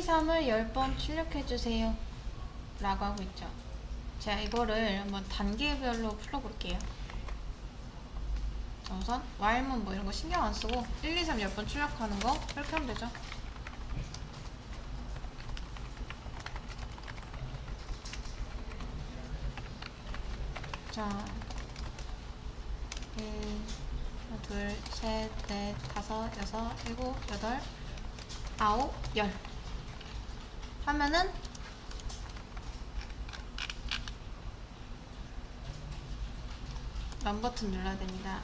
2, 3을 10번 출력해주세요. 라고 하고 있죠. 제가 이거를 한번 단계별로 풀어볼게요. 자, 우선 while문 뭐 이런 거 신경 안 쓰고 1, 2, 3 10번 출력하는 거 이렇게 하면 되죠. 자, 1, 둘, 셋, 넷, 다섯, 여섯, 일곱, 여덟, 아홉, 열 하면은 런 버튼 눌러야 됩니다.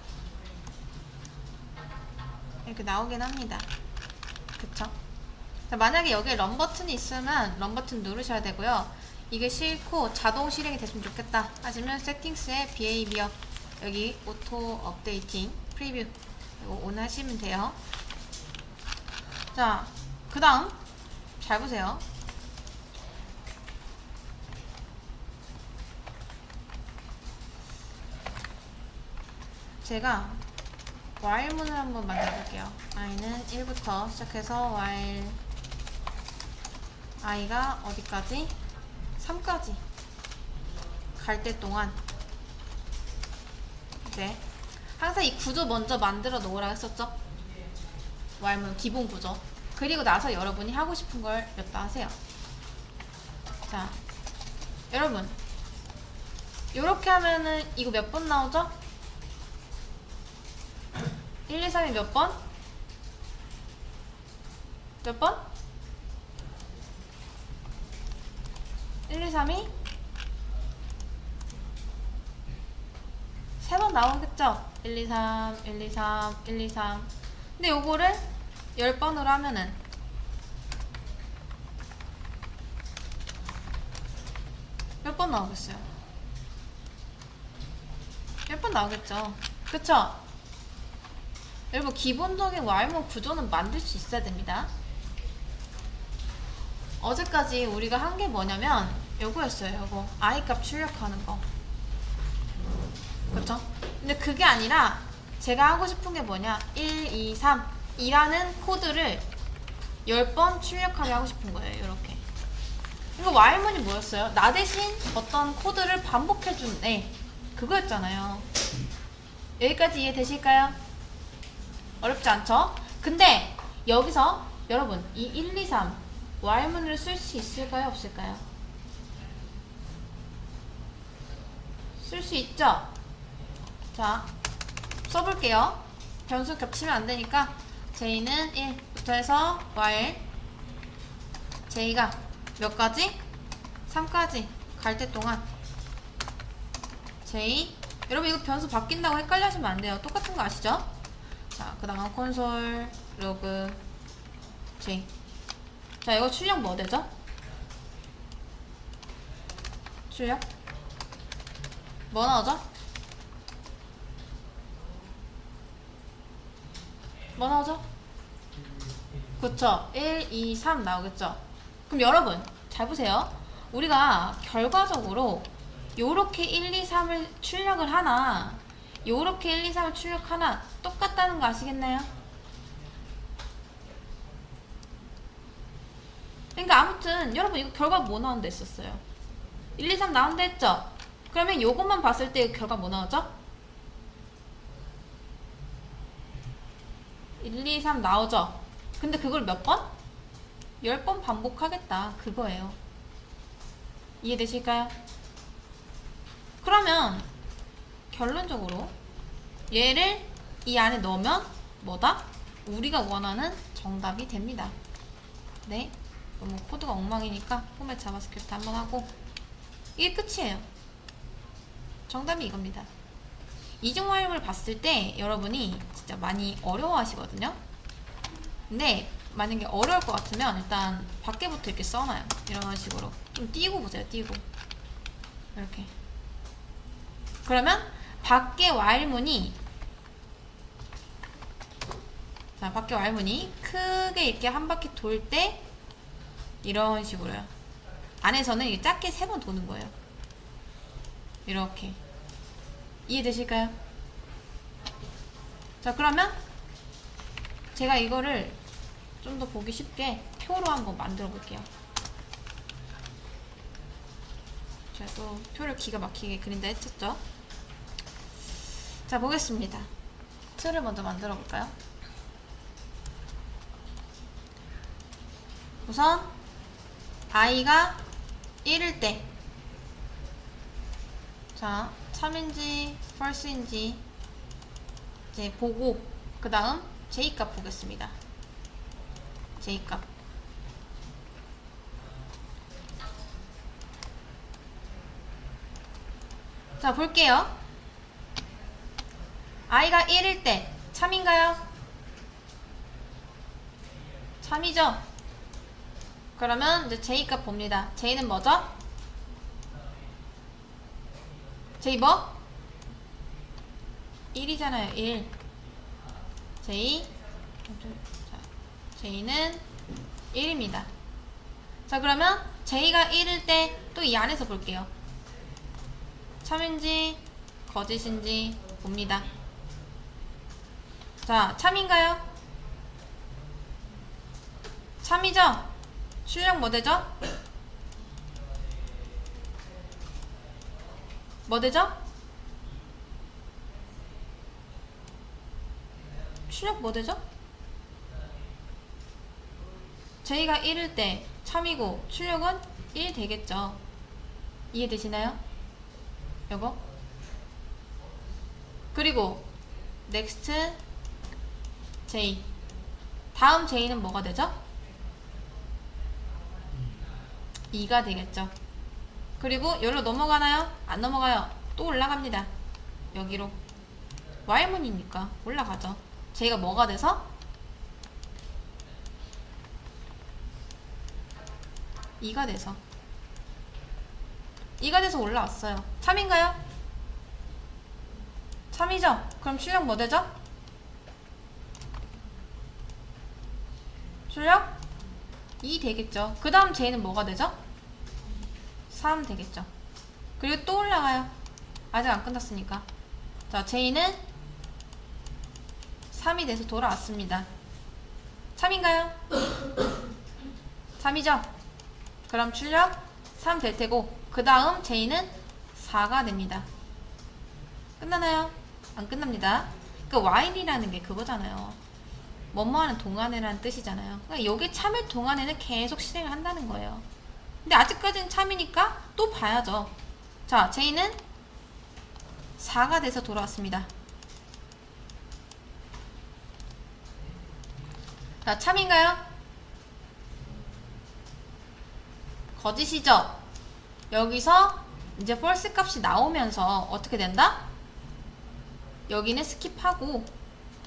이렇게 나오긴 합니다. 그쵸? 자, 만약에 여기에 런 버튼이 있으면 런 버튼 누르셔야 되고요. 이게 싫고 자동 실행이 됐으면 좋겠다 하시면 세팅스에 비헤이비어 여기 오토 업데이팅 프리뷰 이거 온 하시면 돼요. 자, 그 다음 잘 보세요. 제가 while문을 한번 만들어 볼게요. i는 1부터 시작해서 while i가 어디까지? 3까지 갈 때 동안 네 항상 이 구조 먼저 만들어 놓으라 했었죠? while문 기본 구조 그리고 나서 여러분이 하고 싶은 걸 몇 다 하세요. 자, 여러분 이렇게 하면은 이거 몇 번 나오죠? 1, 2, 3이 몇 번? 몇 번? 1, 2, 3이? 세 번 나오겠죠? 1, 2, 3, 1, 2, 3, 1, 2, 3. 근데 요거를 10번으로 하면은 몇 번 나오겠어요? 몇 번 나오겠죠? 그쵸? 여러분 기본적인 와이몬 구조는 만들 수 있어야 됩니다. 어제까지 우리가 한 게 뭐냐면 요거였어요. 요거 i값 출력하는 거. 그렇죠? 근데 그게 아니라 제가 하고 싶은 게 뭐냐 1, 2, 3 이라는 코드를 10번 출력하게 하고 싶은 거예요. 이렇게. 이거 와이몬이 뭐였어요? 나 대신 어떤 코드를 반복해준 애 그거였잖아요. 여기까지 이해되실까요? 어렵지 않죠? 근데 여기서 여러분 이 1, 2, 3 Y문을 쓸 수 있을까요? 없을까요? 쓸 수 있죠? 자 써볼게요 변수 겹치면 안 되니까 J는 1부터 해서 Y J가 몇 가지? 3까지 갈 때 동안 J 여러분 이거 변수 바뀐다고 헷갈려 하시면 안 돼요 똑같은 거 아시죠? 자, 그 다음 콘솔, 로그, J. 자, 이거 출력 뭐 되죠? 출력? 뭐 나오죠? 뭐 나오죠? 그쵸. 1, 2, 3 나오겠죠? 그럼 여러분, 잘 보세요. 우리가 결과적으로 요렇게 1, 2, 3을 출력을 하나, 요렇게 1, 2, 3을 출력하나 똑같다는 거 아시겠나요? 그러니까 아무튼 여러분 이거 결과 뭐 나온다 했었어요? 1, 2, 3 나온다 했죠? 그러면 요것만 봤을 때 결과 뭐 나오죠? 1, 2, 3 나오죠? 근데 그걸 몇 번? 10번 반복하겠다 그거예요 이해되실까요? 그러면 결론적으로 얘를 이 안에 넣으면 뭐다? 우리가 원하는 정답이 됩니다. 네. 너무 코드가 엉망이니까 포맷 자바스크립트 한번 하고 이게 끝이에요. 정답이 이겁니다. 이중 활용을 봤을 때 여러분이 진짜 많이 어려워하시거든요. 근데 만약에 어려울 것 같으면 일단 밖에부터 이렇게 써놔요. 이런 식으로 좀 띄고 보세요. 띄고 이렇게. 그러면 밖에 와일문이 자 밖에 와일문이 크게 이렇게 한 바퀴 돌 때 이런 식으로요. 안에서는 작게 세 번 도는 거예요. 이렇게 이해되실까요? 자 그러면 제가 이거를 좀 더 보기 쉽게 표로 한번 만들어 볼게요. 제가 또 표를 기가 막히게 그린다 했었죠. 자, 보겠습니다. 틀을 먼저 만들어 볼까요? 우선 i가 1일 때 자, 참인지 false인지 이제 보고 그 다음 J값 보겠습니다. J값 자, 볼게요. I가 1일 때 참인가요? 참이죠? 그러면 이제 J값 봅니다. J는 뭐죠? J 뭐? 1이잖아요. 1. J. 자, J는 1입니다. 자, 그러면 J가 1일 때 또 이 안에서 볼게요. 참인지 거짓인지 봅니다. 자, 참인가요? 참이죠? 출력 뭐 되죠? 뭐 되죠? 출력 뭐 되죠? 저희가 1일 때 참이고 출력은 1 되겠죠. 이해되시나요? 요거? 그리고 next 다음 J는 뭐가 되죠? 2가 되겠죠. 그리고 여기로 넘어가나요? 안 넘어가요. 또 올라갑니다. 여기로. Y문이니까 올라가죠. J가 뭐가 돼서? 2가 돼서. 2가 돼서 올라왔어요. 3인가요? 3이죠? 그럼 출력 뭐 되죠? 출력 2 되겠죠. 그 다음 J는 뭐가 되죠? 3 되겠죠. 그리고 또 올라가요. 아직 안 끝났으니까. 자, J는 3이 돼서 돌아왔습니다. 3인가요? 3이죠? 그럼 출력 3 될 테고, 그 다음 J는 4가 됩니다. 끝나나요? 안 끝납니다. 그 while이라는 게 그거잖아요. 뭐뭐하는 동안에라는 뜻이잖아요. 그러니까 여기 참을 동안에는 계속 실행을 한다는 거예요. 근데 아직까지는 참이니까 또 봐야죠. 자, J는 4가 돼서 돌아왔습니다. 자, 참인가요? 거짓이죠? 여기서 이제 false 값이 나오면서 어떻게 된다? 여기는 스킵하고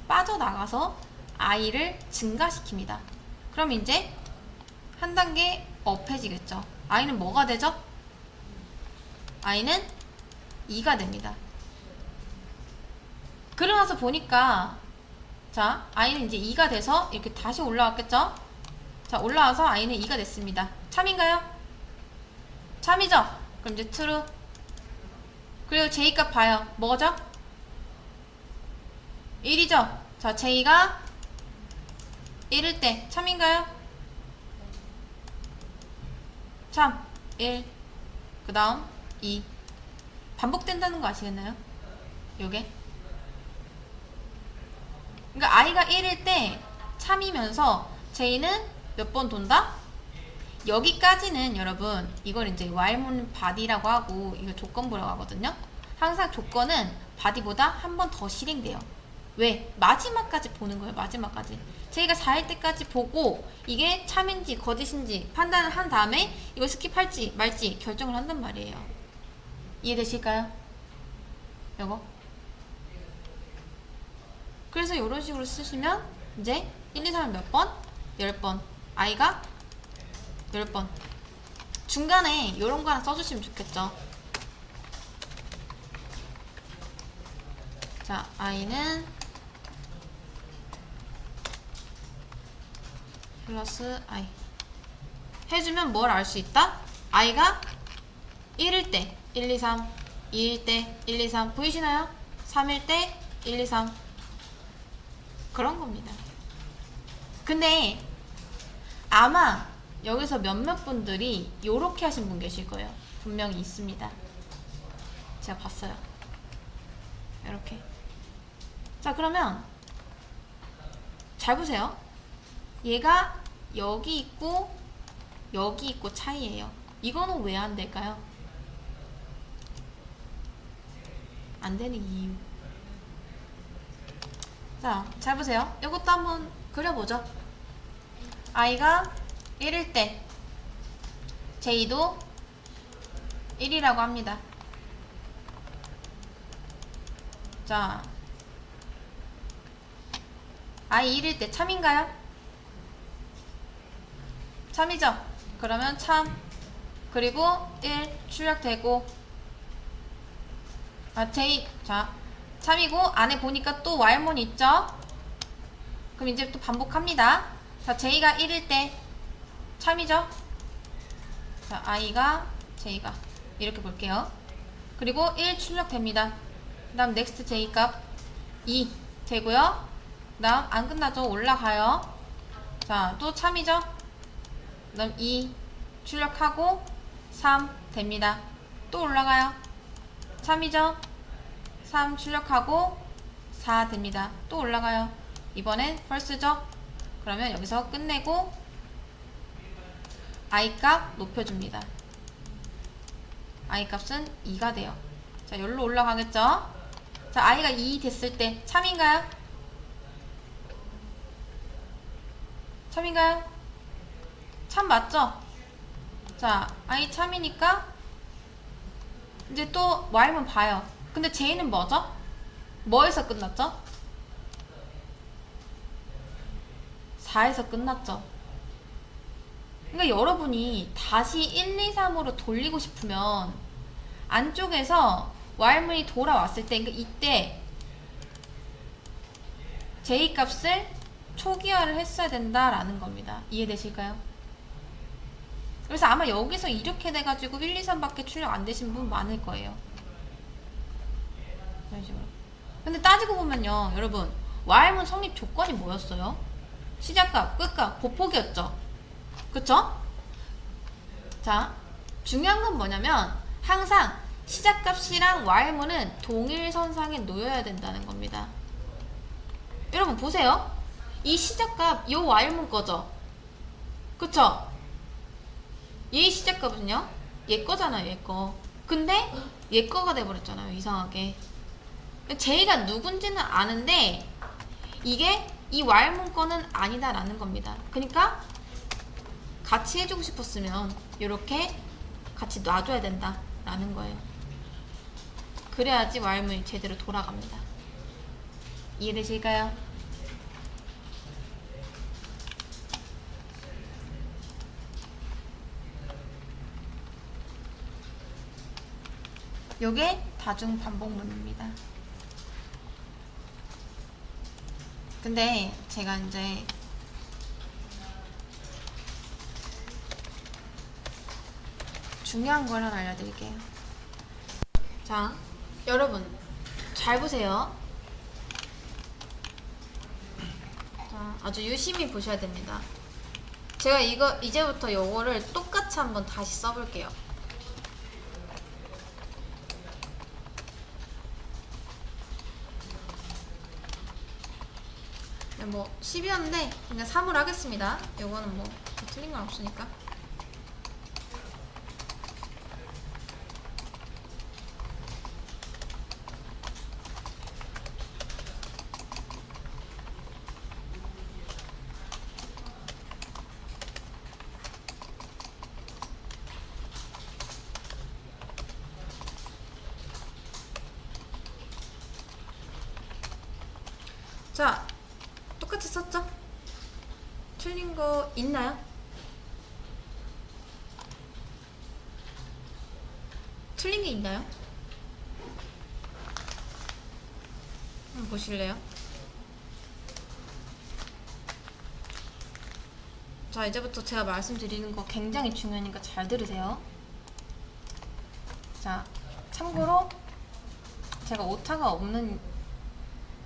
빠져나가서 i를 증가시킵니다. 그럼 이제 한 단계 업해지겠죠. i는 뭐가 되죠? i는 2가 됩니다. 그러고 나서 보니까 자, i는 이제 2가 돼서 이렇게 다시 올라왔겠죠? 자, 올라와서 i는 2가 됐습니다. 참인가요? 참이죠? 그럼 이제 true. 그리고 j값 봐요. 뭐죠? 1이죠? 자, j가 1일 때 참인가요? 참 1. 그 다음 2. 반복된다는 거 아시겠나요? 요게. 그러니까 i가 1일 때 참이면서 j는 몇 번 돈다? 여기까지는 여러분 이걸 이제 while문 body라고 하고 이거 조건부라고 하거든요. 항상 조건은 body보다 한 번 더 실행돼요. 왜? 마지막까지 보는 거예요. 마지막까지. 저희가 4일 때까지 보고 이게 참인지 거짓인지 판단을 한 다음에 이걸 스킵할지 말지 결정을 한단 말이에요. 이해되실까요? 요거. 그래서 이런 식으로 쓰시면 이제 1, 2, 3은 몇 번? 10번. i가 10번. 중간에 이런 거 하나 써주시면 좋겠죠. 자, i는 플러스 i 해주면 뭘 알 수 있다? i가 1일 때 1, 2, 3 2일 때 1, 2, 3 보이시나요? 3일 때 1, 2, 3 그런 겁니다. 근데 아마 여기서 몇몇 분들이 요렇게 하신 분 계실 거예요. 분명히 있습니다. 제가 봤어요. 이렇게. 자, 그러면 잘 보세요. 얘가 여기 있고 여기 있고 차이예요. 이거는 왜 안 될까요? 안 되는 이유. 자, 잘 보세요. 이것도 한번 그려보죠. i가 1일 때 j도 1이라고 합니다. 자, i 1일 때 참인가요? 참이죠? 그러면 참 그리고 1 출력되고 아 j 자 참이고 안에 보니까 또 y문 있죠? 그럼 이제 또 반복합니다. 자 j가 1일 때 참이죠? 자 i가 j가 이렇게 볼게요. 그리고 1 출력됩니다. 그 다음 next j 값2 되고요. 그 다음 안 끝나죠? 올라가요. 자 또 참이죠? 그 다음 2 출력하고 3 됩니다. 또 올라가요. 3이죠? 3 출력하고 4 됩니다. 또 올라가요. 이번엔 펄스죠? 그러면 여기서 끝내고 i 값 높여줍니다. i 값은 2가 돼요. 자, 여기로 올라가겠죠? 자, i가 2 됐을 때 참인가요? 참인가요? 참 맞죠? 자, i 참이니까 이제 또 y만 봐요. 근데 j는 뭐죠? 뭐에서 끝났죠? 4에서 끝났죠. 그러니까 여러분이 다시 1, 2, 3으로 돌리고 싶으면 안쪽에서 y문이 돌아왔을 때, 그러니까 이때 j 값을 초기화를 했어야 된다라는 겁니다. 이해되실까요? 그래서 아마 여기서 이렇게 돼가지고 1, 2, 3밖에 출력 안 되신 분 많을 거예요. 이런 식으로. 근데 따지고 보면요, 여러분, Y문 성립 조건이 뭐였어요? 시작값, 끝값, 보폭이었죠? 그쵸? 자, 중요한 건 뭐냐면, 항상 시작값이랑 Y문은 동일선상에 놓여야 된다는 겁니다. 여러분, 보세요. 이 시작값, 요 Y문 거죠? 그쵸? 얘 시작값은요? 얘 거잖아요, 얘 거. 근데 얘 거가 돼버렸잖아요, 이상하게. 제이가 누군지는 아는데 이게 이 Y문 거는 아니다라는 겁니다. 그러니까 같이 해주고 싶었으면 이렇게 같이 놔줘야 된다라는 거예요. 그래야지 Y문이 제대로 돌아갑니다. 이해되실까요? 요게 다중 반복문입니다. 근데 제가 이제 중요한 걸 하나 알려드릴게요. 자, 여러분 잘 보세요. 자, 아주 유심히 보셔야 됩니다. 제가 이거 이제부터 요거를 똑같이 한번 다시 써볼게요. 뭐 10이었는데 그냥 3으로 하겠습니다. 요거는 뭐 틀린 건 없으니까. 자, 똑같이 썼죠? 틀린 거 있나요? 틀린 게 있나요? 한번 보실래요? 자, 이제부터 제가 말씀드리는 거 굉장히 중요하니까 잘 들으세요. 자, 참고로 제가 오타가 없는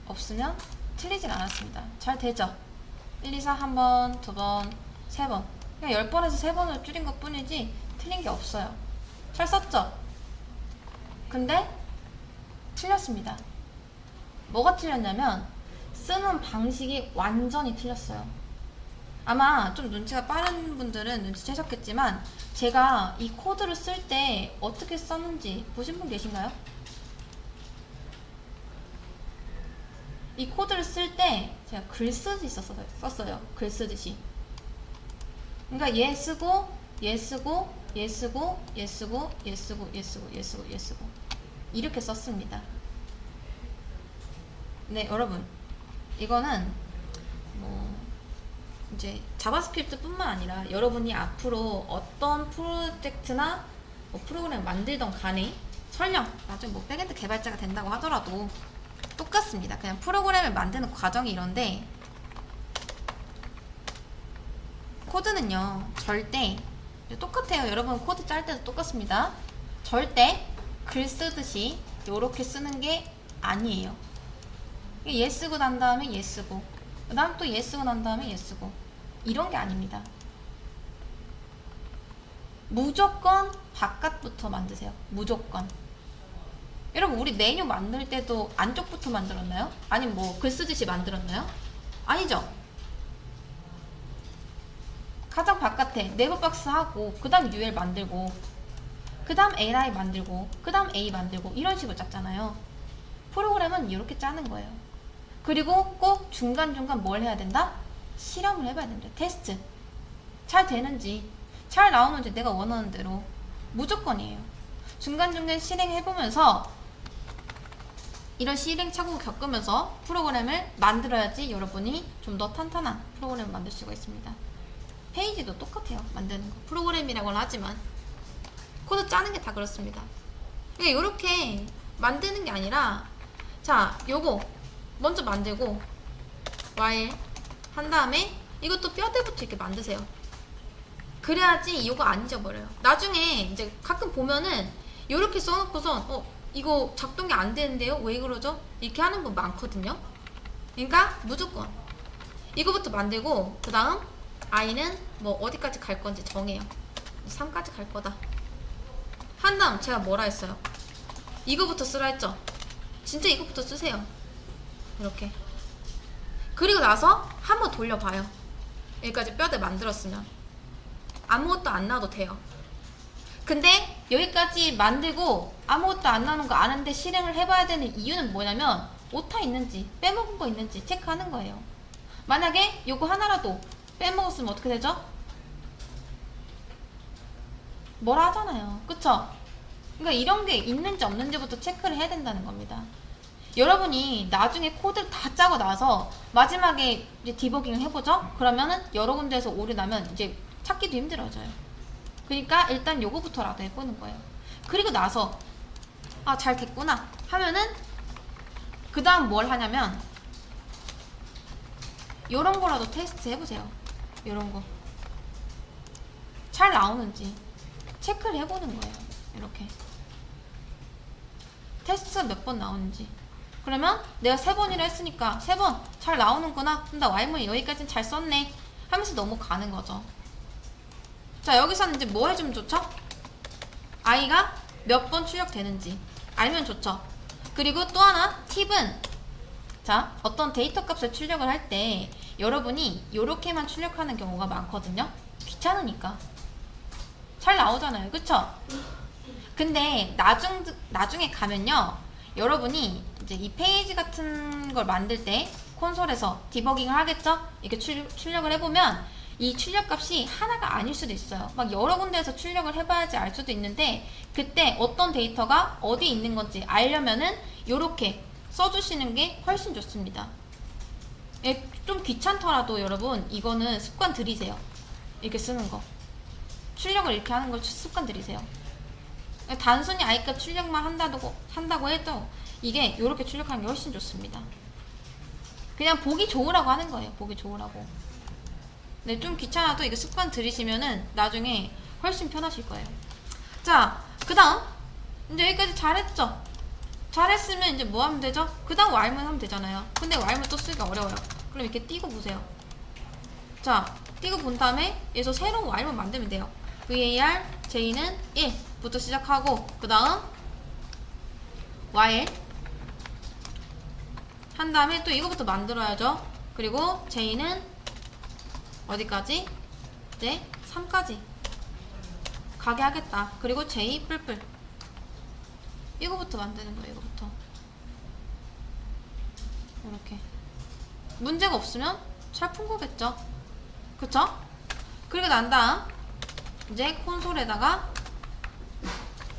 없으면 틀리진 않았습니다. 잘 되죠? 1, 2, 4 한 번, 두 번, 세 번. 그냥 10번에서 3번으로 줄인 것 뿐이지 틀린 게 없어요. 잘 썼죠? 근데 틀렸습니다. 뭐가 틀렸냐면 쓰는 방식이 완전히 틀렸어요. 아마 좀 눈치가 빠른 분들은 눈치채셨겠지만 제가 이 코드를 쓸 때 어떻게 썼는지 보신 분 계신가요? 이 코드를 쓸 때 제가 글 쓰듯이 썼어요. 글 쓰듯이. 그러니까 얘 쓰고 얘 쓰고 얘 쓰고 얘 쓰고 얘 쓰고 얘 쓰고 얘 쓰고 얘 쓰고 이렇게 썼습니다. 네, 여러분. 이거는 뭐 이제 자바스크립트뿐만 아니라 여러분이 앞으로 어떤 프로젝트나 뭐 프로그램 만들던 간에 설령 나중에 뭐 백엔드 개발자가 된다고 하더라도 똑같습니다. 그냥 프로그램을 만드는 과정이 이런데 코드는요 절대 똑같아요. 여러분 코드 짤 때도 똑같습니다. 절대 글 쓰듯이 이렇게 쓰는 게 아니에요. 얘 쓰고 난 다음에 얘 쓰고 그 다음 또 얘 쓰고 난 다음에 얘 쓰고 이런 게 아닙니다. 무조건 바깥부터 만드세요. 무조건. 여러분 우리 메뉴 만들 때도 안쪽부터 만들었나요? 아니면 뭐 글 쓰듯이 만들었나요? 아니죠. 가장 바깥에 네버박스 하고 그 다음 UL 만들고 그 다음 LI 만들고 그 다음 A 만들고 이런 식으로 짰잖아요. 프로그램은 이렇게 짜는 거예요. 그리고 꼭 중간중간 뭘 해야 된다? 실험을 해봐야 된다. 테스트. 잘 되는지, 잘 나오는지 내가 원하는 대로 무조건이에요. 중간중간 실행해보면서 이런 시행착오를 겪으면서 프로그램을 만들어야지 여러분이 좀 더 탄탄한 프로그램을 만들 수가 있습니다. 페이지도 똑같아요. 만드는 거. 프로그램이라고는 하지만 코드 짜는 게 다 그렇습니다. 이렇게 만드는 게 아니라 자, 요거 먼저 만들고 while 한 다음에 이것도 뼈대부터 이렇게 만드세요. 그래야지 이거 안 잊어버려요. 나중에 이제 가끔 보면은 이렇게 써놓고선 어 이거 작동이 안 되는데요? 왜 그러죠? 이렇게 하는 분 많거든요. 그러니까 무조건 이거부터 만들고 그 다음 i는 뭐 어디까지 갈 건지 정해요. 3까지 갈 거다. 한 다음 제가 뭐라 했어요? 이거부터 쓰라 했죠? 진짜 이거부터 쓰세요. 이렇게. 그리고 나서 한 번 돌려봐요. 여기까지 뼈대 만들었으면. 아무것도 안 나도 돼요. 근데 여기까지 만들고 아무것도 안 나오는 거 아는데 실행을 해봐야 되는 이유는 뭐냐면 오타 있는지 빼먹은 거 있는지 체크하는 거예요. 만약에 요거 하나라도 빼먹었으면 어떻게 되죠? 뭐라 하잖아요. 그쵸? 그러니까 이런 게 있는지 없는지부터 체크를 해야 된다는 겁니다. 여러분이 나중에 코드를 다 짜고 나서 마지막에 이제 디버깅을 해보죠? 그러면은 여러 군데에서 오류 나면 이제 찾기도 힘들어져요. 그러니까 일단 요거부터라도 해보는 거예요. 그리고 나서 아 잘 됐구나 하면은 그 다음 뭘 하냐면 요런 거라도 테스트 해보세요. 요런 거. 잘 나오는지 체크를 해보는 거예요. 이렇게. 테스트 몇번 나오는지. 그러면 내가 세 번이라 했으니까 세 번 잘 나오는구나. 그럼 나 Y문이 여기까지는 잘 썼네. 하면서 넘어가는 거죠. 자, 여기서는 이제 뭐 해주면 좋죠? i가 몇 번 출력되는지 알면 좋죠. 그리고 또 하나 팁은 자, 어떤 데이터 값을 출력을 할 때 여러분이 이렇게만 출력하는 경우가 많거든요. 귀찮으니까. 잘 나오잖아요. 그쵸? 근데 나중, 나중에 가면요. 여러분이 이제 이 페이지 같은 걸 만들 때 콘솔에서 디버깅을 하겠죠? 이렇게 출, 출력을 해보면 이 출력 값이 하나가 아닐 수도 있어요. 막 여러 군데에서 출력을 해봐야지 알 수도 있는데 그때 어떤 데이터가 어디 있는 건지 알려면은 이렇게 써주시는 게 훨씬 좋습니다. 예, 좀 귀찮더라도 여러분 이거는 습관 들이세요. 이렇게 쓰는 거. 출력을 이렇게 하는 걸 습관 들이세요. 단순히 아이값 출력만 한다고 한다고 해도 이게 이렇게 출력하는 게 훨씬 좋습니다. 그냥 보기 좋으라고 하는 거예요. 보기 좋으라고. 네, 좀 귀찮아도 이거 습관 들이시면은 나중에 훨씬 편하실 거예요. 자, 그 다음. 이제 여기까지 잘했죠? 잘했으면 이제 뭐 하면 되죠? 그 다음 Y문 하면 되잖아요. 근데 Y문 또 쓰기가 어려워요. 그럼 이렇게 띄고 보세요. 자, 이거 본 다음에 여기서 새로운 Y만 만들면 돼요. VAR J는 1 부터 시작하고 그 다음 YL 한 다음에 또 이거부터 만들어야죠. 그리고 J는 어디까지? 이제 3까지 가게 하겠다. 그리고 J 뿔뿔 이거부터 만드는 거예요. 이거부터 이렇게 문제가 없으면 잘 푼 거겠죠. 그쵸? 그리고 난 다음 이제 콘솔에다가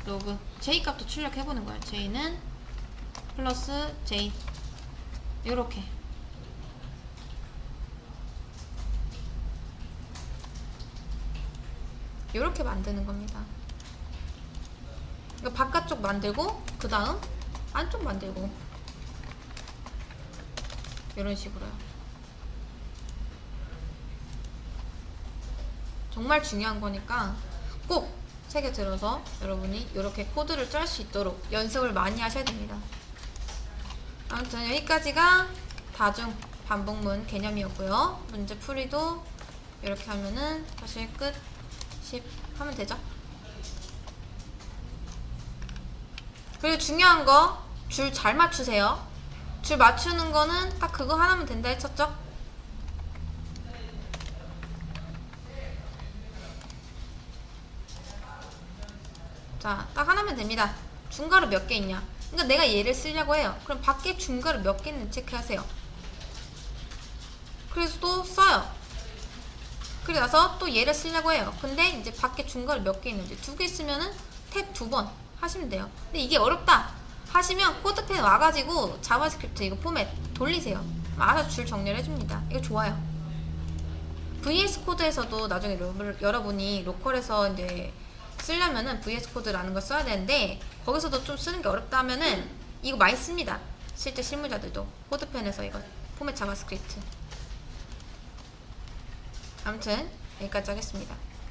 로그 J 값도 출력해보는 거예요. J는 플러스 J 이렇게 이렇게 만드는 겁니다. 이거 바깥쪽 만들고 그 다음 안쪽 만들고 이런 식으로요. 정말 중요한 거니까 꼭 책에 들어서 여러분이 이렇게 코드를 짤 수 있도록 연습을 많이 하셔야 됩니다. 아무튼 여기까지가 다중 반복문 개념이었고요. 문제 풀이도 이렇게 하면은 사실 끝 10 하면 되죠. 그리고 중요한 거 줄 잘 맞추세요. 줄 맞추는 거는 딱 그거 하나면 된다 했었죠? 자, 딱 하나면 됩니다. 중괄호 몇 개 있냐? 그러니까 내가 얘를 쓰려고 해요. 그럼 밖에 중괄호 몇개 있는지 체크하세요. 그래서 또 써요. 나서 또 얘를 쓰려고 해요. 근데 이제 밖에 중괄호 몇 개 있는지 두 개 있으면은 탭 두 번 하시면 돼요. 근데 이게 어렵다 하시면 코드펜 와가지고 자바스크립트 이거 포맷 돌리세요. 알아서 줄 정리를 해줍니다. 이거 좋아요. VS 코드에서도 나중에 여러분- 여러분이 로컬에서 이제 쓰려면은 VS 코드라는 걸 써야 되는데 거기서도 좀 쓰는 게 어렵다 하면은 이거 많이 씁니다. 실제 실무자들도 코드펜에서 이거 포맷 자바스크립트. 아무튼 여기까지 하겠습니다.